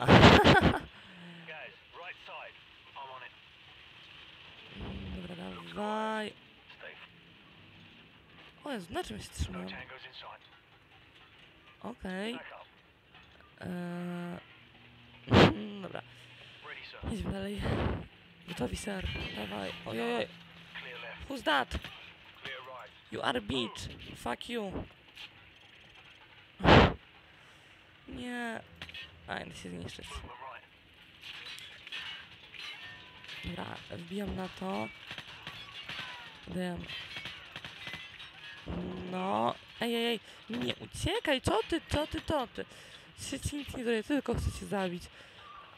Mm, Dobra, dawaj. O Jezu, na czym się inside. Okej. Up. Eee, Dobra, sir. dalej. Gotowi, ser. Dawaj. Ojoj, Clear left. who's that? You are bitch. Fuck you. Nie. A, idę się zniszczyć. Dobra, wbijam na to. Wiem. No. Ej, ej, ej. Nie uciekaj, co ty, co ty, co ty. Się ci nic nie zrobię, tylko chcę cię zabić.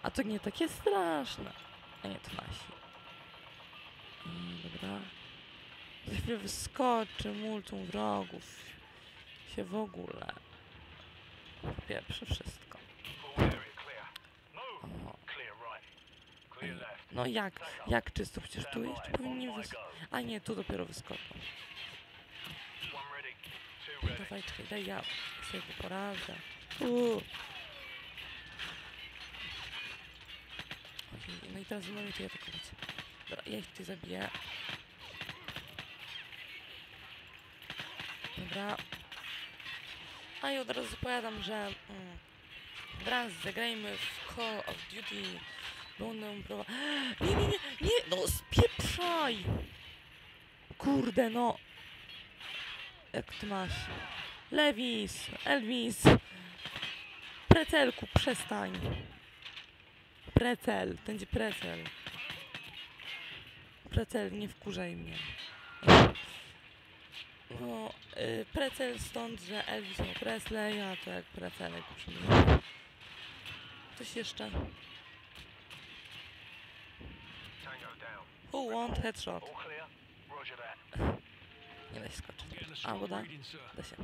A to nie takie straszne. A nie, to nasi. Mm, Dobra. Za chwilę wyskoczy multum wrogów. Się w ogóle. Pierwsze wszystko. No jak, jak czysto? Przecież tu jeszcze powinni my wys... go. A nie, tu dopiero wyskoczą. Dawaj, czekaj, daj ja sobie poradzę. Uuu. No i teraz znowu tu atakować. Dobra, ja ich tutaj zabiję. Dobra. A i od razu zapowiadam, że mm, wraz zagrajmy w Call of Duty. Próbował... Nie, nie, nie, nie! No spieprzaj! Kurde, no! Jak ty masz? Lewis, Elvis. Precelku, przestań. Precel, będzie precel. Precel, nie wkurzaj mnie. No, y, precel stąd, że Elvis ma Presley, a to jak precelek przyjmuje. Coś jeszcze? Who want headshot? Nie da się skoczyć. A bo da? Da się.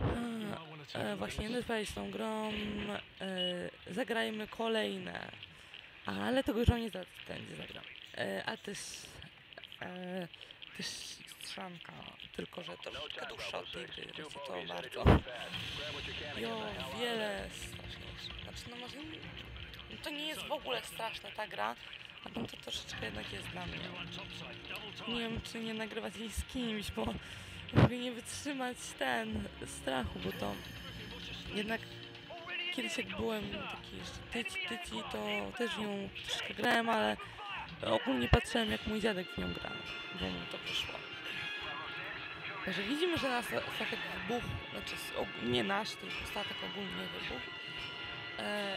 A, take E, właśnie. Netflix z tą grą e, zagrajmy kolejne. Ale tego już nie za, będzie zagram. E, a też e, też strzanka, tylko że troszkę dłuższa od tej gry, to bardzo. Jo, wiele straszniejsze. Znaczy no może nie- no to nie jest w ogóle straszna ta gra, a tam to troszeczkę jednak jest dla mnie. Nie wiem czy nie nagrywać jej z kimś, bo mogę nie wytrzymać ten strachu, bo to jednak kiedyś jak byłem taki jeszcze tyci, tyci, to też nią troszkę grałem, ale ogólnie patrzyłem jak mój dziadek w nią grał, bo mu to wyszło. Także widzimy, że nasz statek wybuchł, znaczy nie nasz, tylko statek ogólnie wybuchł. E,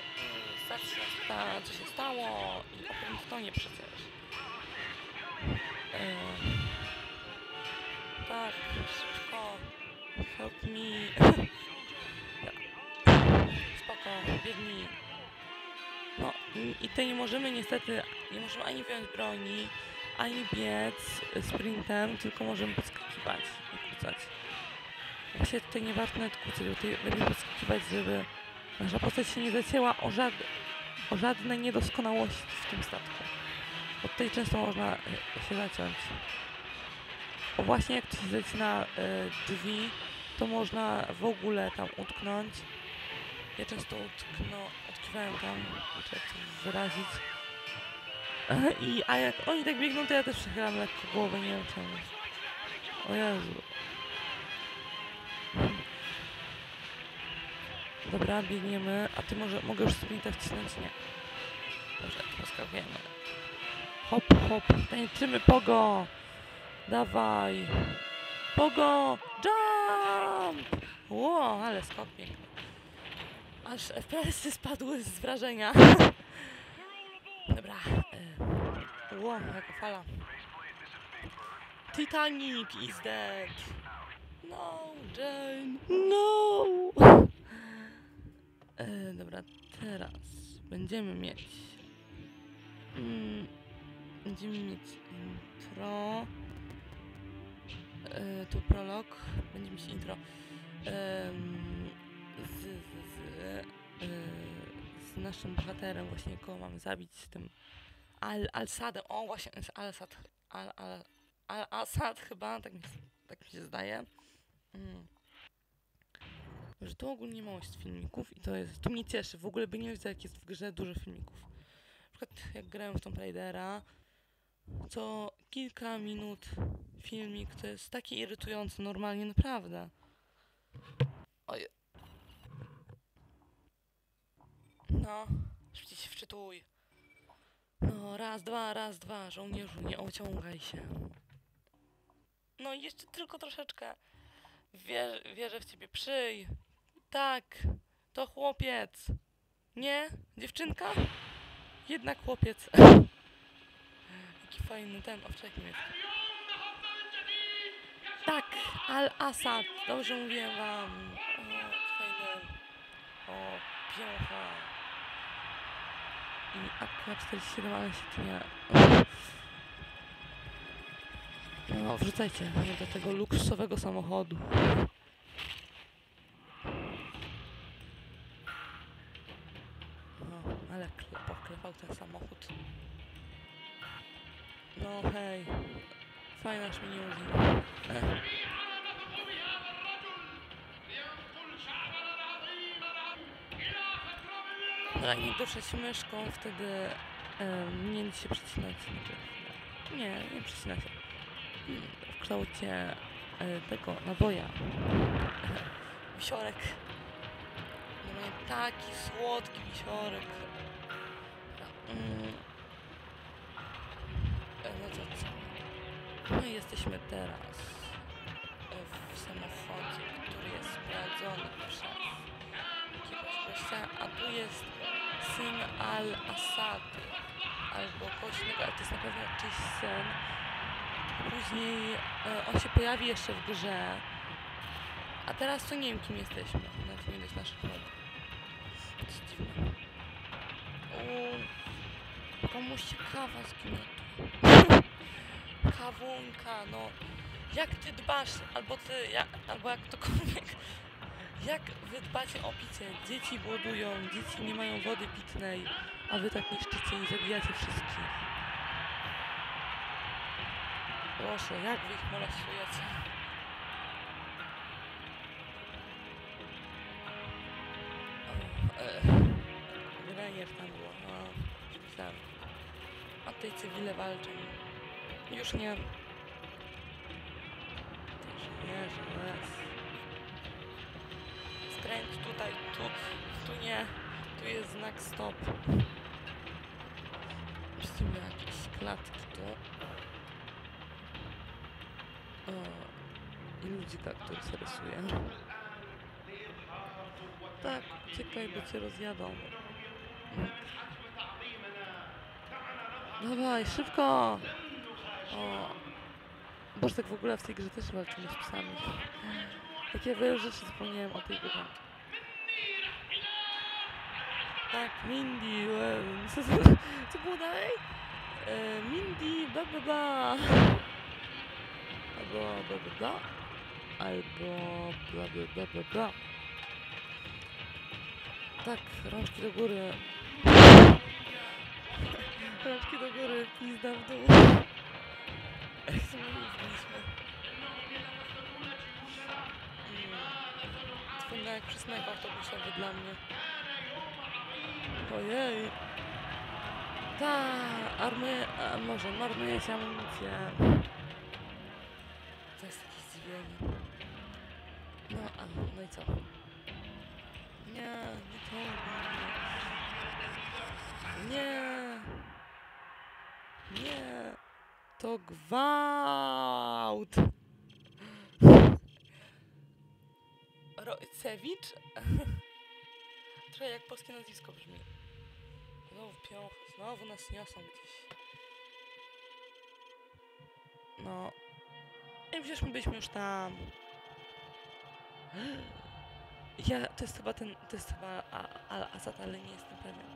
co się stało i o Princetonie przecież. E, tak, szybko. Help me. Spoko, biegnij. No i- tutaj nie możemy niestety, nie możemy ani wyjąć broni, ani biec sprintem, tylko możemy podskakiwać i kucać. Właśnie tutaj nie warto nawet kucać, bo tutaj lepiej podskakiwać, żeby nasza postać się nie zacięła o, żad o żadne niedoskonałości w tym statku. Bo tutaj często można e, się zaciąć. Bo właśnie jak to się zaczyna e, drzwi, to można w ogóle tam utknąć. Ja często utkno, utknąłem tam, czy jak to wyrazić. E, I, a jak oni tak biegną, to ja też przechylam lekko głowę, nie wiem czemu. O Jezu. Dobra, biegniemy. A ty może mogę już sprinta wcisnąć? Nie. Dobrze, poskakujemy. Hop, hop, tańczymy pogo! Dawaj! Pogo! Jump! Ło, ale skok piękny. Aż FPS-y spadły z wrażenia. Dobra. e, Ło, jaka fala. Titanic is dead. No, Jane. No! E, dobra, teraz będziemy mieć. Mm, będziemy mieć intro. E, tu prolog. Będziemy mieć intro. Em, z, z, z, e, z naszym bohaterem, właśnie kogo mamy zabić, z tym Al, Al-Sadem. O, właśnie, jest Al-Sad. Chyba, tak mi, tak mi się zdaje. Mm. Że tu ogólnie mało jest filmików i to jest, to mnie cieszy. W ogóle by nie wiedział, jak jest w grze dużo filmików. Na przykład jak grałem w Tomb Raidera, co kilka minut filmik to jest taki irytujący normalnie, naprawdę. Oj. No, szybciej się wczytuj. No, raz, dwa, raz, dwa, żołnierzu, nie ociągaj się. No i jeszcze tylko troszeczkę. Wierzę, wierzę w ciebie, przyj. Tak, to chłopiec. Nie? Dziewczynka? Jednak chłopiec. Jaki fajny ten owczek jest. Tak, Al-Assad. Dobrze mówiłem wam. O, fajny. O, piącha. I AK-47, ale się tu nie... No, wrzucajcie mnie do tego luksusowego samochodu. Poklepał ten samochód. No hej, fajna. E. Dobra, nie duszeć myszką, wtedy um, nie się przecinać. Znaczy, nie, nie przecinać. Mm, W kształcie e, tego naboja. Wisiorek. Normalnie taki słodki wisiorek. No to co? No jesteśmy teraz e, w samochodzie, który jest sprawdzony przez jakiegoś gościa, a tu jest syn Al-Assady albo kogoś innego, ale to jest na pewno czyjś syn. Później e, on się pojawi jeszcze w grze, a teraz to nie wiem kim jesteśmy, na to nie naszych jest dziwne. O, komuś kawa zgniotła. Kawunka, no. Jak ty dbasz, albo ty, ja, albo jak ktokolwiek, jak wy dbacie o picie? Dzieci głodują, dzieci nie mają wody pitnej, a wy tak niszczycie i zabijacie wszystkich. Proszę, jak wy ich molestujecie? E, Granier tam było, no. A tutaj cywile walczą. Już nie. Nie, że jest. Skręć tutaj, tu, tu nie. Tu jest znak stop. Widzimy jakieś klatki tu. O, i ludzika, który się rysuje. Tak, uciekaj, bo cię rozjadą. Dawaj, szybko! O. Boże, tak w ogóle w tej grze też walczymy z psami. Takie wiele rzeczy zapomniałem o tej grze. Tak, Mindy, e, co, co, co było dalej? E, Mindy, bla bla bla. Albo bla bla bla. Albo bla bla bla bla bla. Tak, rączki do góry. Rączki do góry, pizda w dół. Wygląda jak przystanek autobusowy dla mnie. Ojej. Ta, armuje, a może marnujecie amunicję. To jest jakieś zdziwienie. No, a, no i co? Nie, nie to. Nie. Nie. To gwałt. Rojcewicz? Trochę jak polskie nazwisko brzmi. Znowu piąch, znowu nas niosą gdzieś. No. I przecież my byliśmy już tam. Ja, to jest chyba ten, to jest chyba A- Al-Assad, ale nie jestem pewien.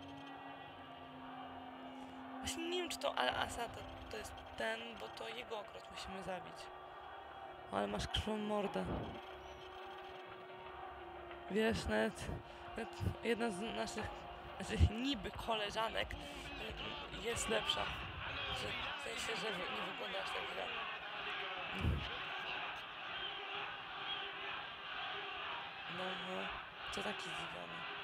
Właśnie nie wiem, czy to Al-Assad to jest ten, bo to jego akurat musimy zabić. Ale masz krwą mordę. Wiesz, nawet, nawet jedna z naszych, znaczy niby koleżanek jest lepsza. Że, w sensie, że nie wyglądasz tak źle. No, no. to taki zdziwiony.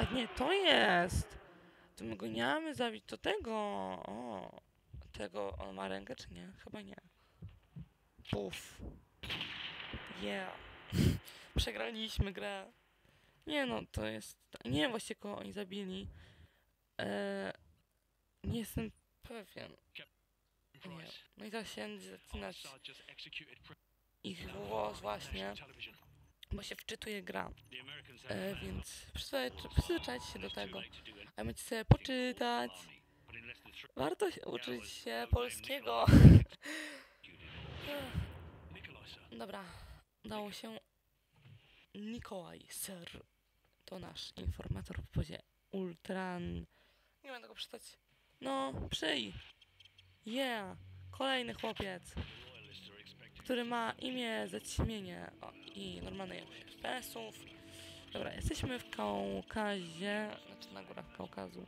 A nie, to jest! To my go nie mamy zabić, to tego! O! Tego, on ma rękę czy nie? Chyba nie. Puf. Yeah. Przegraliśmy grę. Nie no, to jest... Nie wiem właściwie kogo oni zabili. Eee, nie jestem pewien. Nie. No i teraz się zaczynać ich głos właśnie, bo się wczytuje gra. E, więc przyzwyczaj- przyzwyczajcie się do tego. A będziecie sobie poczytać. Warto się uczyć się polskiego. Dobra, udało się. Mikołaj, ser. To nasz informator w pozie Ultran. Nie będę go przeczytać. No, przyj. Yeah, kolejny chłopiec, który ma imię zaćmienie o, i normalne ilość FPS-ów. Dobra, jesteśmy w Kaukazie, znaczy na górach Kaukazu.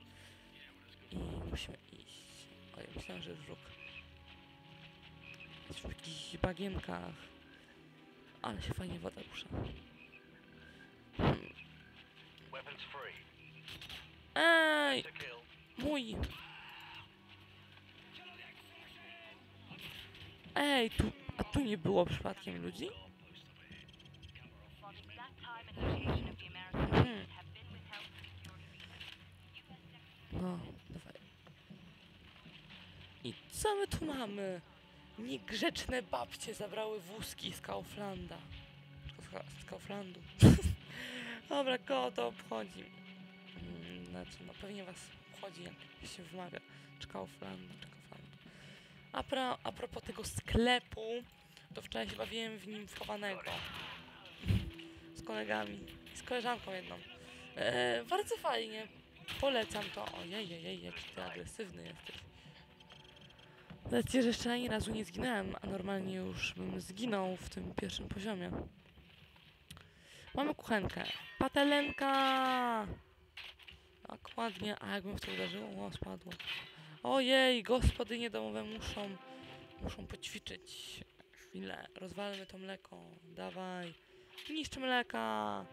I musimy iść. Oj, myślałem, że już żuk. Jesteśmy w jakichś bagienkach. Ale się fajnie woda rusza. Hmm. Ej, mój! Ej, tu, a tu nie było przypadkiem ludzi? Hmm. No, dawaj. I co my tu mamy? Niegrzeczne babcie zabrały wózki z Kauflanda. Z Ka- Z Kauflandu. Dobra, kogo to obchodzi? Mm, Znaczy, no pewnie was obchodzi, jak się wymawia. Czy Kauflandu, czy. A, pro, a propos tego sklepu, to wczoraj się bawiłem w nim wchowanego. Z kolegami. Z koleżanką jedną. E, bardzo fajnie. Polecam to. Ojej, ojej, jaki ty agresywny jesteś. Znaczy, że jeszcze ani razu nie zginąłem, a normalnie już bym zginął w tym pierwszym poziomie. Mamy kuchenkę. Patelenka! Dokładnie. A jakbym w to uderzył? O, spadło. Ojej, gospodynie domowe muszą, muszą poćwiczyć. Chwilę. Rozwalmy to mleko. Dawaj. Niszcz mleka!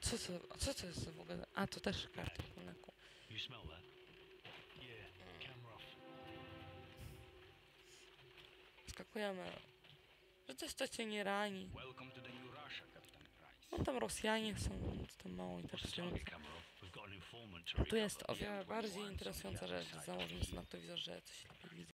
Co to, co to jest w ogóle? A, to też karton po mleku. Skakujemy. Że coś to cię nie rani. No tam Rosjanie są, to mało interesujące. Tu jest o wiele bardziej interesująca rzecz. Założymy sobie na telewizor, że coś lepiej widzę.